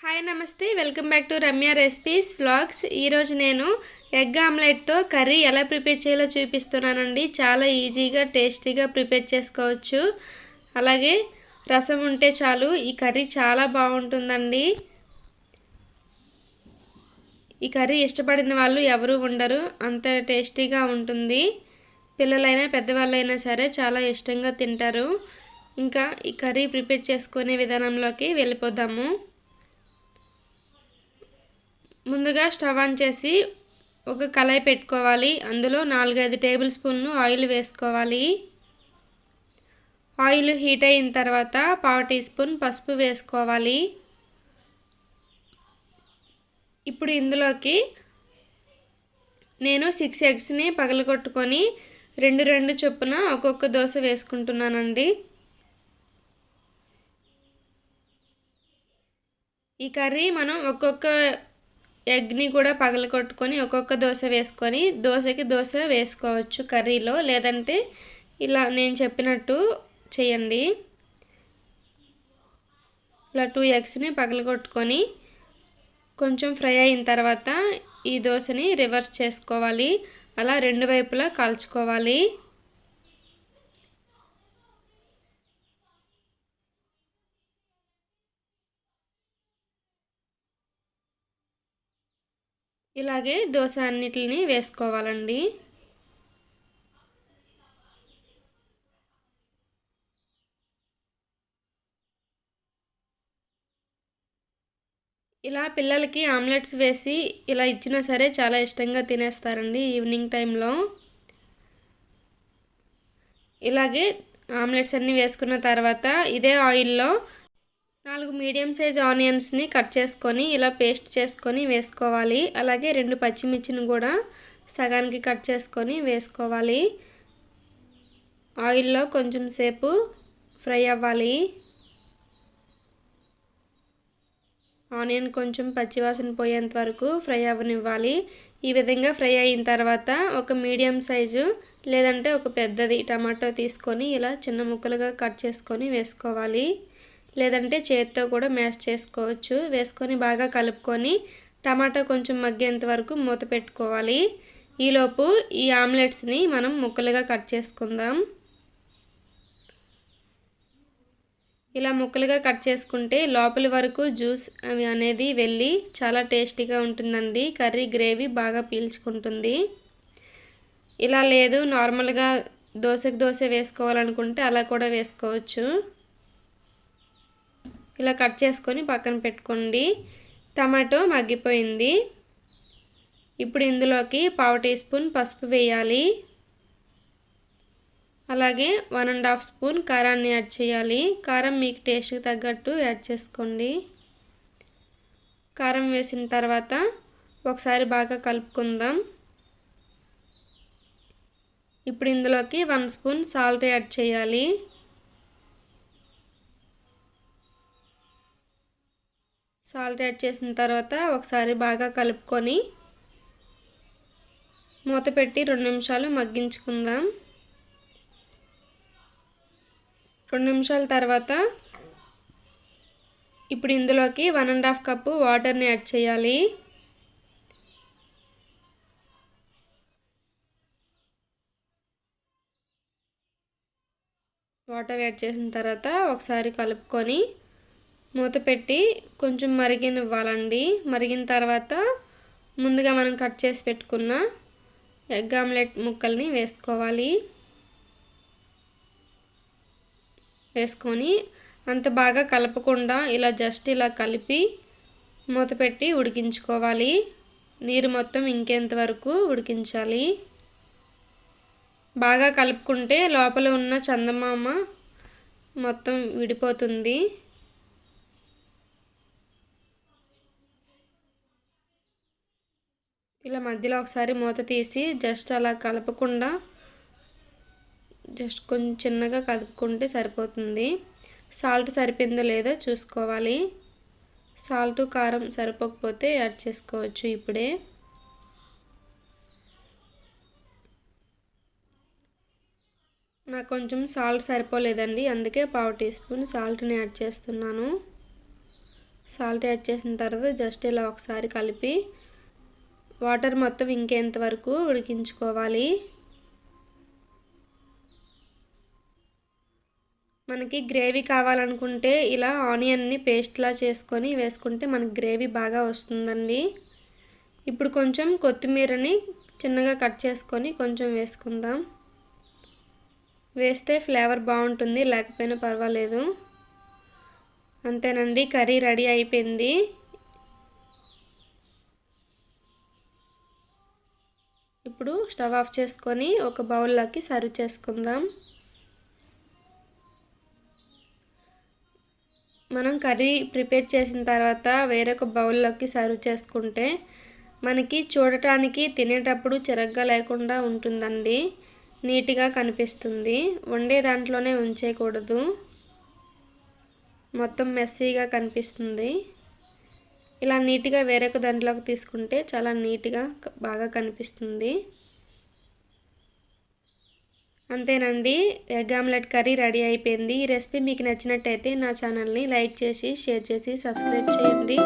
Hi నమస్తే. Welcome back to Ramya recipes vlogs. ఈరోజు నేను ఎగ్ ఆమ్లెట్తో కర్రీ ఎలా ప్రిపేర్ చేయాలో చూపిస్తున్నానండి. చాలా ఈజీగా టేస్టీగా ప్రిపేర్ చేసుకోవచ్చు. అలాగే రసం ఉంటే చాలు ఈ కర్రీ చాలా బాగుంటుందండి. ఈ కర్రీ ఇష్టపడిన వాళ్ళు ఎవరు ఉండరు అంత టేస్టీగా ఉంటుంది. పిల్లలైనా పెద్దవాళ్ళైనా సరే చాలా ఇష్టంగా తింటారు. ఇంకా ఈ కర్రీ ప్రిపేర్ చేసుకునే విధానంలోకి వెళ్ళిపోదాము. ముందుగా స్టవ్ ఆన్ చేసి ఒక కళాయి పెట్టుకోవాలి. అందులో నాలుగైదు టేబుల్ స్పూన్లు ఆయిల్ వేసుకోవాలి. ఆయిల్ హీట్ అయిన తర్వాత పావు టీ స్పూన్ పసుపు వేసుకోవాలి. ఇప్పుడు ఇందులోకి నేను సిక్స్ ఎగ్స్ని పగలగొట్టుకొని రెండు రెండు చొప్పున ఒక్కొక్క దోశ వేసుకుంటున్నానండి. ఈ కర్రీ మనం ఒక్కొక్క ఎగ్ని కూడా పగలగొట్టుకొని ఒక్కొక్క దోశ వేసుకొని దోశకి దోశ వేసుకోవచ్చు కర్రీలో. లేదంటే ఇలా నేను చెప్పినట్టు చేయండి. ఇలా టూ ఎగ్స్ని పగలగొట్టుకొని కొంచెం ఫ్రై అయిన తర్వాత ఈ దోశని రివర్స్ చేసుకోవాలి. అలా రెండు వైపులా కాల్చుకోవాలి. ఇలాగే దోశ అన్నిటిని వేసుకోవాలండి. ఇలా పిల్లలకి ఆమ్లెట్స్ వేసి ఇలా ఇచ్చినా సరే చాలా ఇష్టంగా తినేస్తారండి ఈవినింగ్ టైంలో. ఇలాగే ఆమ్లెట్స్ అన్నీ వేసుకున్న తర్వాత ఇదే ఆయిల్లో నాలుగు మీడియం సైజ్ ఆనియన్స్ని కట్ చేసుకొని ఇలా పేస్ట్ చేసుకొని వేసుకోవాలి. అలాగే రెండు పచ్చిమిర్చిని కూడా సగానికి కట్ చేసుకొని వేసుకోవాలి. ఆయిల్లో కొంచెం సేపు ఫ్రై అవ్వాలి. ఆనియన్ కొంచెం పచ్చివాసన పోయేంత వరకు ఫ్రై అవ్వనివ్వాలి. ఈ విధంగా ఫ్రై అయిన తర్వాత ఒక మీడియం సైజు లేదంటే ఒక పెద్దది టమాటో తీసుకొని ఇలా చిన్న ముక్కలుగా కట్ చేసుకొని వేసుకోవాలి. లేదంటే చేతితో కూడా మ్యాష్ చేసుకోవచ్చు. వేసుకొని బాగా కలుపుకొని టమాటా కొంచెం మగ్గేంత వరకు మూత పెట్టుకోవాలి. ఈలోపు ఈ ఆమ్లెట్స్ని మనం ముక్కలుగా కట్ చేసుకుందాం. ఇలా ముక్కలుగా కట్ చేసుకుంటే లోపలి వరకు జ్యూస్ అవి అనేది వెళ్ళి చాలా టేస్టీగా ఉంటుందండి. కర్రీ గ్రేవీ బాగా పీల్చుకుంటుంది. ఇలా లేదు నార్మల్గా దోశకు దోశ వేసుకోవాలనుకుంటే అలా కూడా వేసుకోవచ్చు. ఇలా కట్ చేసుకొని పక్కన పెట్టుకోండి. టమాటో మగ్గిపోయింది. ఇప్పుడు ఇందులోకి పావు టీ స్పూన్ పసుపు వేయాలి. అలాగే వన్ అండ్ హాఫ్ స్పూన్ కారాన్ని యాడ్ చేయాలి. కారం మీకు టేస్ట్కి తగ్గట్టు యాడ్ చేసుకోండి. కారం వేసిన తర్వాత ఒకసారి బాగా కలుపుకుందాం. ఇప్పుడు ఇందులోకి వన్ స్పూన్ సాల్ట్ యాడ్ చేయాలి. సాల్ట్ యాడ్ చేసిన తర్వాత ఒకసారి బాగా కలుపుకొని మూత పెట్టి రెండు నిమిషాలు మగ్గించుకుందాం. రెండు నిమిషాల తర్వాత ఇప్పుడు ఇందులోకి వన్ అండ్ హాఫ్ కప్పు వాటర్ని యాడ్ చేయాలి. వాటర్ యాడ్ చేసిన తర్వాత ఒకసారి కలుపుకొని మూత పెట్టి కొంచెం మరిగినివ్వాలండి. మరిగిన తర్వాత ముందుగా మనం కట్ చేసి పెట్టుకున్న ఎగ్ ఆమ్లెట్ ముక్కల్ని వేసుకోవాలి. వేసుకొని అంత బాగా కలపకుండా ఇలా జస్ట్ ఇలా కలిపి మూత పెట్టి ఉడికించుకోవాలి. నీరు మొత్తం ఇంకేంత వరకు ఉడికించాలి. బాగా కలుపుకుంటే లోపల ఉన్న చందమామ మొత్తం విడిపోతుంది. ఇలా మధ్యలో ఒకసారి మూత తీసి జస్ట్ అలా కలపకుండా జస్ట్ కొంచెం చిన్నగా కదుపుకుంటే సరిపోతుంది. సాల్ట్ సరిపోయిందో లేదో చూసుకోవాలి. సాల్ట్ కారం సరిపోకపోతే యాడ్ చేసుకోవచ్చు ఇప్పుడే. నాకు కొంచెం సాల్ట్ సరిపోలేదండి అందుకే పావు టీ స్పూన్ సాల్ట్ని యాడ్ చేస్తున్నాను. సాల్ట్ యాడ్ చేసిన తర్వాత జస్ట్ ఇలా ఒకసారి కలిపి వాటర్ మొత్తం ఇంకేంత వరకు ఉడికించుకోవాలి. మనకి గ్రేవీ కావాలనుకుంటే ఇలా ఆనియన్ని పేస్ట్లా చేసుకొని వేసుకుంటే మనకి గ్రేవీ బాగా వస్తుందండి. ఇప్పుడు కొంచెం కొత్తిమీరని చిన్నగా కట్ చేసుకొని కొంచెం వేసుకుందాం. వేస్తే ఫ్లేవర్ బాగుంటుంది లేకపోయినా పర్వాలేదు. అంతేనండి కర్రీ రెడీ అయిపోయింది. ఇప్పుడు స్టవ్ ఆఫ్ చేసుకొని ఒక బౌల్లోకి సర్వ్ చేసుకుందాం. మనం కర్రీ ప్రిపేర్ చేసిన తర్వాత వేరొక బౌల్లోకి సర్వ్ చేసుకుంటే మనకి చూడటానికి తినేటప్పుడు చిరగ్గా లేకుండా ఉంటుందండి. నీట్గా కనిపిస్తుంది. వండే దాంట్లోనే ఉంచేయకూడదు. మొత్తం మెస్సీగా కనిపిస్తుంది. ఇలా నీట్గా వేరొక దాంట్లోకి తీసుకుంటే చాలా నీట్గా బాగా కనిపిస్తుంది. అంతేనండి. ఎగ్ ఆమ్లెట్ కర్రీ రెడీ అయిపోయింది. ఈ రెసిపీ మీకు నచ్చినట్టయితే నా ఛానల్ని లైక్ చేసి షేర్ చేసి సబ్స్క్రైబ్ చేయండి.